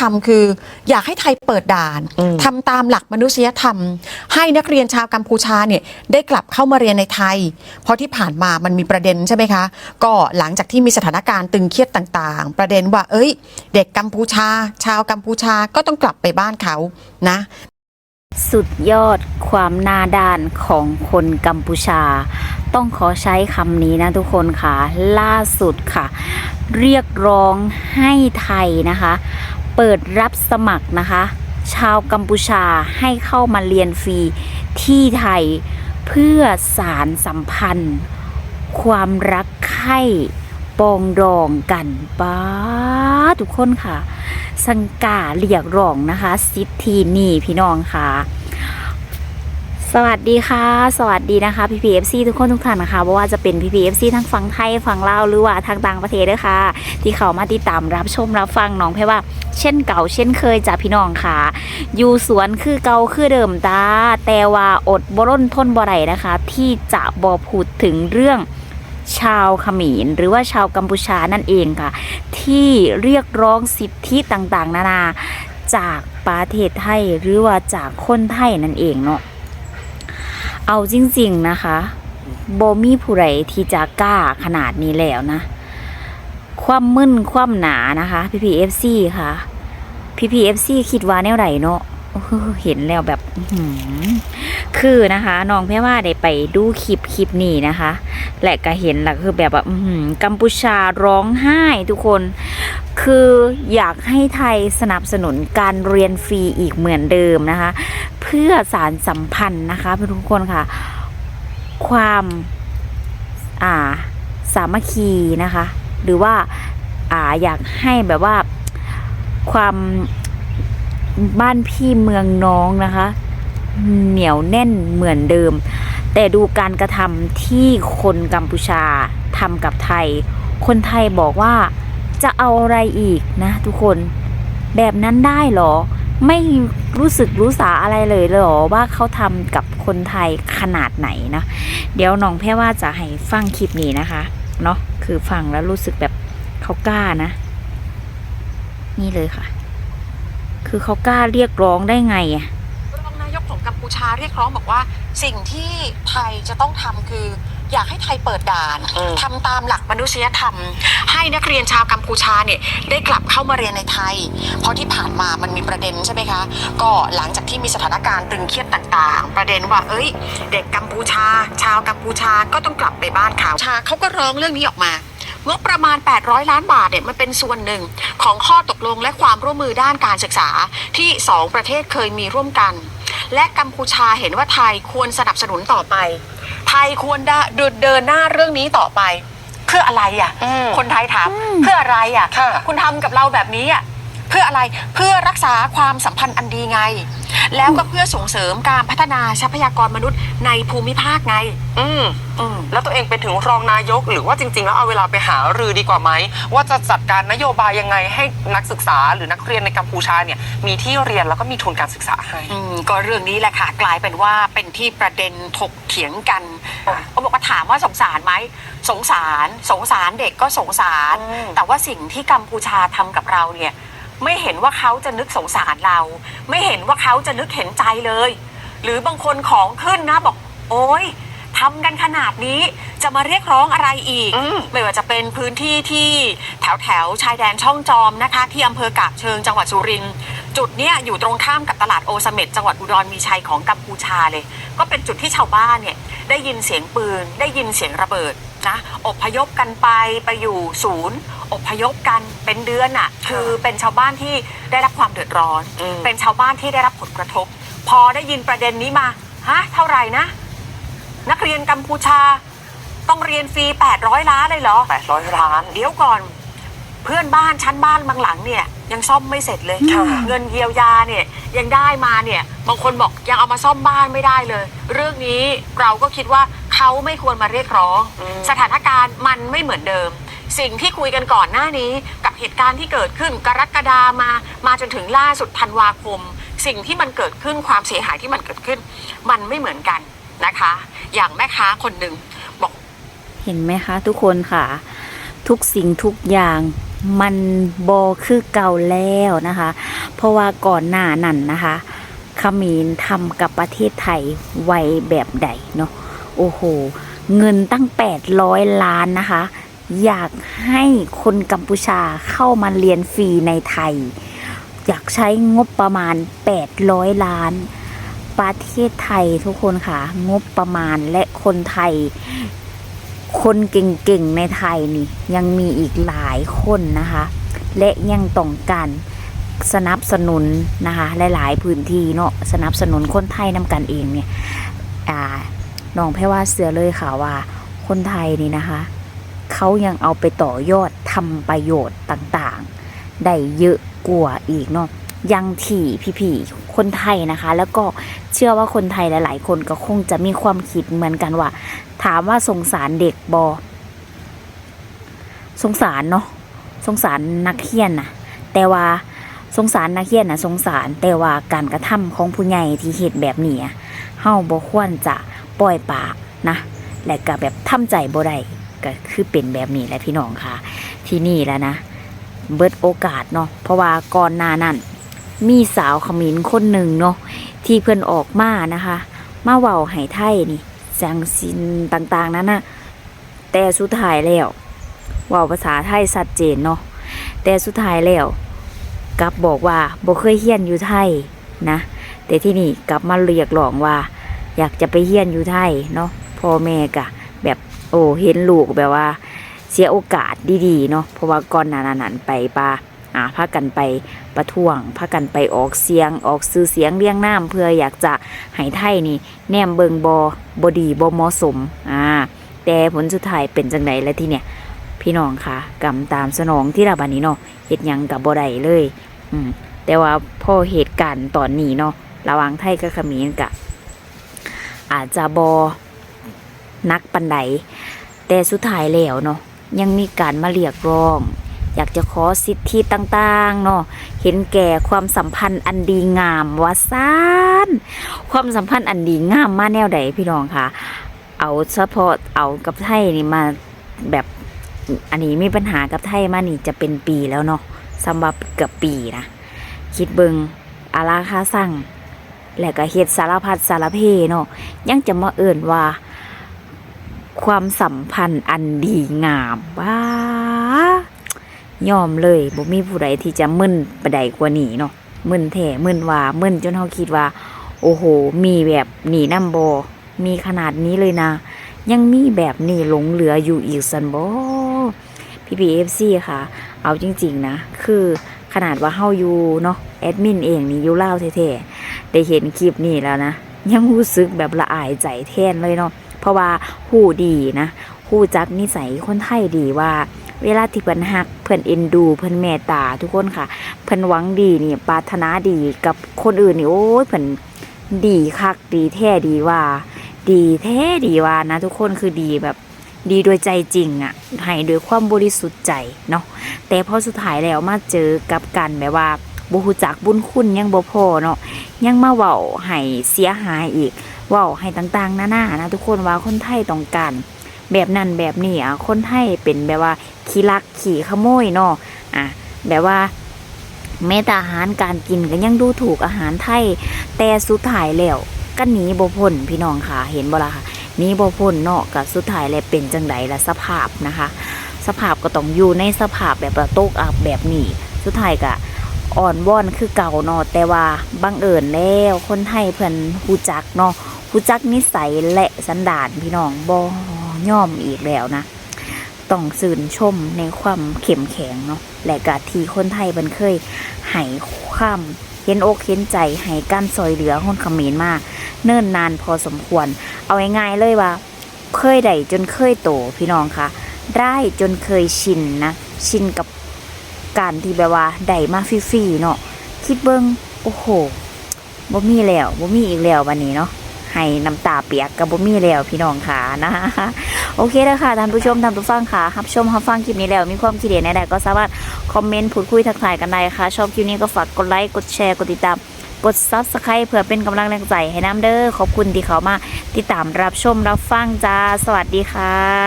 ทำคือ อยากให้ไทยเปิดด่านอืมทำตามหลักมนุษยธรรม ให้นักเรียนชาวกัมพูชาเนี่ยได้กลับเข้ามาเรียนในไทย เพราะที่ผ่านมามันมีประเด็นใช่ไหมคะ ก็หลังจากที่มีสถานการณ์ตึงเครียดต่างๆ ประเด็นว่า เอ้ย เด็กกัมพูชา ชาวกัมพูชาก็ต้องกลับไปบ้านเขานะสุดยอดความหน้าด้านของคนกัมพูชา ต้องขอใช้คำนี้นะทุกคนค่ะ ล่าสุดค่ะ เรียกร้องให้ไทยนะคะ เปิดรับสมัครนะคะ ชาวกัมพูชาให้เข้ามาเรียนฟรีที่ไทยเพื่อสารสัมพันธ์ ความรักใคร่ปองดองกันป้าทุกคนค่ะ สังกาเรียกร้องนะคะ สิทธินี่พี่น้องค่ะ สวัสดีค่ะ สวัสดีนะคะพีพีเอฟซีทุกคนทุกท่านนะคะไม่ว่าจะเป็นพีพีเอฟซีทั้งฝั่งไทยฝั่งลาวหรือว่าทางต่างประเทศด้วยค่ะ ที่เขามาติดตามรับชมรับฟังน้องเพรว่า เช่นเก่าเช่นเคยจ้ะพี่น้องค่ะ อยู่สวนคือเก่าคือเดิมจ้าแต่ว่าอดบร่นทนบ่ไรนะคะ ที่จะบอพูดถึงเรื่องชาวเขมรหรือว่าชาวกัมพูชานั่นเองค่ะ ที่เรียกร้องสิทธิต่างๆ นานาจากประเทศไทยหรือว่าจากคนไทยนั่นเองเนาะ เอาจริง ๆนะคะโบมีผู้ใดที่จะกล้าขนาดนี้แล้วนะ ความมึนความหนานะคะพีพีเอฟซีค่ะพีพีเอฟซีคิดว่าแนวไหนเนาะโอ้โห เห็นแล้วแบบคือนะคะน้องแพ่ว่าได้ไปดูคลิปคลิปนี้นะคะ และก็เห็นแหละคือแบบว่ากัมพูชาร้องไห้ทุกคน คืออยากให้ไทยสนับสนุนการเรียนฟรีอีกเหมือนเดิมนะคะ เพื่อสารสัมพันธ์นะคะทุกคนค่ะ ความอ่าสามัคคีนะคะ หรือว่าอ่าอยากให้แบบว่าความ บ้านพี่เมืองน้องนะคะ เหนียวแน่นเหมือนเดิม แต่ดูการกระทำที่คนกัมพูชาทำกับไทย คนไทยบอกว่าจะเอาอะไรอีกนะ ทุกคนแบบนั้นได้เหรอ ไม่รู้สึกรู้สาอะไรเลยเหรอว่าเขาทำกับคนไทยขนาดไหนนะ เดี๋ยวน้องแพ่ว่าจะให้ฟังคลิปนี้นะคะเนาะคือฟังแล้วรู้สึกแบบเขากล้านะ นี่เลยค่ะ คือเขากล้าเรียกร้องได้ไงอะรองนายกของกัมพูชาเรียกร้องบอกว่า สิ่งที่ไทยจะต้องทำคือ อยากให้ไทยเปิดด่านอืมทำตามหลักมนุษยธรรม ให้นักเรียนชาวกัมพูชาเนี่ยได้กลับเข้ามาเรียนในไทย เพราะที่ผ่านมามันมีประเด็นใช่ไหมคะ ก็หลังจากที่มีสถานการณ์ตึงเครียดต่างๆ ประเด็นว่า เอ้ย เด็กกัมพูชา ชาวกัมพูชาก็ต้องกลับไปบ้านเขาชาเขาก็ร้องเรื่องนี้ออกมา งบประมาณ 800 ล้านบาทเนี่ยมันเป็นส่วนหนึ่งของข้อตกลงและความร่วมมือด้านการศึกษาที่สองประเทศเคยมีร่วมกัน และกัมพูชาเห็นว่าไทยควรสนับสนุนต่อไป ไทยควรเดินเดินหน้าเรื่องนี้ต่อไป เพื่ออะไรอะอืมคนไทยถามเพื่ออะไรอะค่ะคุณทำกับเราแบบนี้อะเพื่ออะไรเพื่อรักษาความสัมพันธ์อันดีไง แล้วก็เพื่อส่งเสริมการพัฒนาทรัพยากรมนุษย์ในภูมิภาคไง อืมอืม แล้วตัวเองเป็นถึงรองนายก หรือว่าจริง ๆ แล้วเอาเวลาไปหารือดีกว่าไหม ว่าจะจัดการนโยบายยังไงให้นักศึกษาหรือนักเรียนในกัมพูชาเนี่ยมีที่เรียนแล้วก็มีทุนการศึกษาให้อืมก็เรื่องนี้แหละค่ะกลายเป็นว่าเป็นที่ประเด็นถกเถียงกันเขาบอกว่าถามว่าสงสารไหมสงสาร สงสารเด็กก็สงสารอืมแต่ว่าสิ่งที่กัมพูชาทำกับเราเนี่ย ไม่เห็นว่าเขาจะนึกสงสารเรา ไม่เห็นว่าเขาจะนึกเห็นใจเลย หรือบางคนของขึ้นนะบอก โอ๊ยทำกันขนาดนี้จะมาเรียกร้องอะไรอีกอืมไม่ว่าจะเป็นพื้นที่ที่แถวแถวๆชายแดนช่องจอมนะคะ ที่อำเภอกาบเชิงจังหวัดสุรินทร์จุดเนี้ยอยู่ตรงข้ามกับตลาดโอเสเม็ดจังหวัดอุดรมีชัยของกัมพูชาเลย ก็เป็นจุดที่ชาวบ้านเนี่ยได้ยินเสียงปืนได้ยินเสียงระเบิด นะอพยพกันไปไปอยู่ศูนย์ อพยพกันเป็นเดือนอะ่ะ คือเป็นชาวบ้านที่ได้รับความเดือดร้อน อืม เป็นชาวบ้านที่ได้รับผลกระทบ พอได้ยินประเด็นนี้มาฮะเท่าไหร่นะ นักเรียนกัมพูชา ต้องเรียนฟรี 800 ล้านเลยเหรอ800ล้าน เดี๋ยวก่อน เพื่อนบ้านชั้นบ้านบางหลังเนี่ย ยังซ่อมไม่เสร็จเลยค่ะ เงินเยียวยาเนี่ยยังได้มาเนี่ย บางคนบอกยังเอามาซ่อมบ้านไม่ได้เลย เรื่องนี้เราก็คิดว่า เขาไม่ควรมาเรียกร้อง สถานการณ์มันไม่เหมือนเดิม สิ่งที่คุยกันก่อนหน้านี้กับเหตุการณ์ที่เกิดขึ้นกรกฎามา มาจนถึงล่าสุดธันวาคม สิ่งที่มันเกิดขึ้นความเสียหายที่มันเกิดขึ้น มันไม่เหมือนกันนะคะ อย่างแม่ค้าคนหนึ่งบอกเห็นไหมคะทุกคนค่ะ ทุกสิ่งทุกอย่างมันบอคือเก่าแล้วนะคะ เพราะว่าก่อนหน้านั้นนะคะเขมรทำกับประเทศไทยไว้แบบใดเนาะ โอ้โห เงินตั้ง 800 ล้านนะคะ อยากให้คนกัมพูชาเข้ามาเรียนฟรีในไทย อยากใช้งบประมาณ 800 ล้าน ประเทศไทยทุกคนค่ะ งบประมาณและคนไทย คนเก่งๆในไทยนี่ ยังมีอีกหลายคนนะคะ และยังต้องการสนับสนุนนะคะหลาย ๆ พื้นที่เนาะสนับสนุนคนไทยนำกันเองเนี่ยอ่า น้องแพ่ว่าเสือเลยค่ะว่า คนไทยนี่นะคะ เขายังเอาไปต่อยอดทำประโยชน์ต่างๆ ได้เยอะกว่าอีกเนาะยังที่พี่ๆคนไทยนะคะ แล้วก็เชื่อว่าคนไทยหลาย ๆ คนก็คงจะมีความคิดเหมือนกันว่า ถามว่าสงสารเด็กบอสงสารเนาะสงสารนักเรียนนะแต่ว่าสงสารนักเรียนนะสงสารแต่ว่าการกระทำของผู้ใหญ่ที่เหตุแบบนี้เฮาบ่ควรจะ ปล่อยปากนะ และก็แบบทำใจบ่ได้ก็คือเป็นแบบนี้แหละพี่น้องค่ะ ที่นี่แล้วนะ เบิดโอกาสเนาะเพราะว่าก่อนหน้านั้น มีสาวขมิ้นคนหนึ่งเนาะที่เพิ่นออกมานะคะ มาเว้าให้ไทยนี่จังสินต่างๆนั้นนะแต่สุดท้ายแล้วว้าภาษาไทยชัดเจนเนาะแต่สุดท้ายแล้วกลับบอกว่าบ่เคยเฮียนอยู่ไทยนะ แต่ที่นี่กลับมาเรียกร้องว่า อยากจะไปเฮียนอยู่ไทยเนาะพ่อแม่กะ แบบโอ้เห็นลูกแบบว่า เสียโอกาสดีๆเนาะเพราะว่าก่อนหนานั้นไปปาอ่าพากันไปประท้วงพากันไปออกเสียงออกซื้อเสียงเรียงน้ำเพื่ออยากจะให้ไทยนี่ แนมเบิงบอบดีบเหมาะสมอ่าแต่ผลสุดท้ายเป็นจังไดแล้วที่เนี่ย พี่น้องค่ะกำตามสนองที่ระบานี้เนาะเฮ็ดหยังกับบ่ไดเลย อืมแต่ว่าพอเหตุการณ์ตอนนี้เนาะระหว่างไทยกับเขมรกะ อาจจะบอนักปันไดแต่สุดท้ายแล้วเนาะยังมีการมาเรียกร้อง อยากจะขอสิทธิต่างๆเนาะเห็นแก่ความสัมพันธ์อันดีงามว่าซานความสัมพันธ์อันดีงามมาแนวใดพี่น้องค่ะเอาเฉพาะเอากับไทยนี่มาแบบอันนี้มีปัญหากับไทยมานี่จะเป็นปีแล้วเนาะสำหรับเกือบปีนะคิดเบิงอาราคาสั่ง และก็เฮ็ดสารพัดสารเพเนาะยังจะมาเอิ่นว่า ความสัมพันธ์อันดีงามว้ายอมเลยบ่มีผู้ใดที่จะมึนปานใดกว่านี้เนาะมึนแท้มึนว่ามึนจนเฮาคิดว่า โอ้โห มีแบบนี้นำบ่มีขนาดนี้เลยนะ ยังมีแบบนี้หลงเหลืออยู่อีกสันบ่พี่พีเอฟซีค่ะ เอาจริง ๆ นะ คือขนาดว่าเฮาอยู่เนาะแอดมินเองนี่อยู่ลาวแท้ๆ ได้เห็นคลิปนี้แล้วนะ ยังรู้สึกแบบละอายใจแทนเลยเนาะเพราะว่าหู้ดีนะหู้จักนิสัยคนไทยดีว่า เวลาที่เพิ่นฮักเพิ่นเอ็นดู เพิ่นเมตตาทุกคนค่ะ เพิ่นหวังดีนี่ปรารถนาดีกับคนอื่นนี่โอ้ยเพิ่นดีคักดีแท้ดีว่า ดีแท้ดีว่านะ ทุกคนคือดีแบบดีโดยใจจริงอะ่ะให้โดยความบริสุทธิ์ใจเนาะแต่พอสุดท้ายแล้วมาเจอกับกันแบบว่า บ่ฮู้จักบุญคุณยังบ่พอเนาะยังมาเว้าให้เสียหายอีกเว้าให้ต่างๆนานานะทุกคนว่าคนไทยต้องการแบบนั้นแบบนี้อะคนไทยเป็นแบบว่าขี้ลักขี้ขโมยเนาะอะแบบว่าแม้แต่อาหารการกินก็ยังดูถูกอาหารไทย แต่สุดท้ายแล้วก็หนีบ่พ้นพี่น้องค่ะเห็นบ่ล่ะค่ะหนีบ่พ้นเนาะกับสุดท้ายแล้วเป็นจังไดล่ะสภาพนะคะ สภาพก็ต้องอยู่ในสภาพแบบตกอับแบบนี้สุดท้ายก็ อ่อนว่อนคือเก่าเนาะแต่ว่าบังเอิญแล้วคนไทยเพิ่อนฮู้จักเนาะฮู้จักนิสัยและสันดานพี่น้องบ่ย่อมอีกแล้วนะต้องสื่นชมในความเข้มแข็งเนาะและกะที่คนไทยมันเคยให้ความเห็นอกเห็นใจให้การซอยเหลือคนเขมรมาก เนิ่นนานพอสมควร เอาง่ายๆเลยว่า เคยได้จนเคยโตพี่น้องคะได้จนเคยชินนะ ชินกับ การที่แบบว่าได้มาฟรีๆเนาะคิดเบิงโอ้โหบ่มีแล้วบ่มีอีกแล้ววันนี้เนาะให้น้ำตาเปียกกับบ่มีแล้วพี่น้องค่ะนะโอเคแล้วค่ะท่านผู้ชมท่านผู้ฟังค่ะรับชมรับฟังคลิปนี้แล้วมีความคิดเห็นใดๆก็สามารถคอมเมนต์พูดคุยทักทายกันได้ค่ะ ชอบคลิปนี้ก็ฝากกดไลค์กดแชร์กดติดตามกด subscribe เพื่อเป็นกำลังแรงใจให้น้ำเด้อขอบคุณที่เขามาติดตามรับชมรับฟังจ้าสวัสดีค่ะ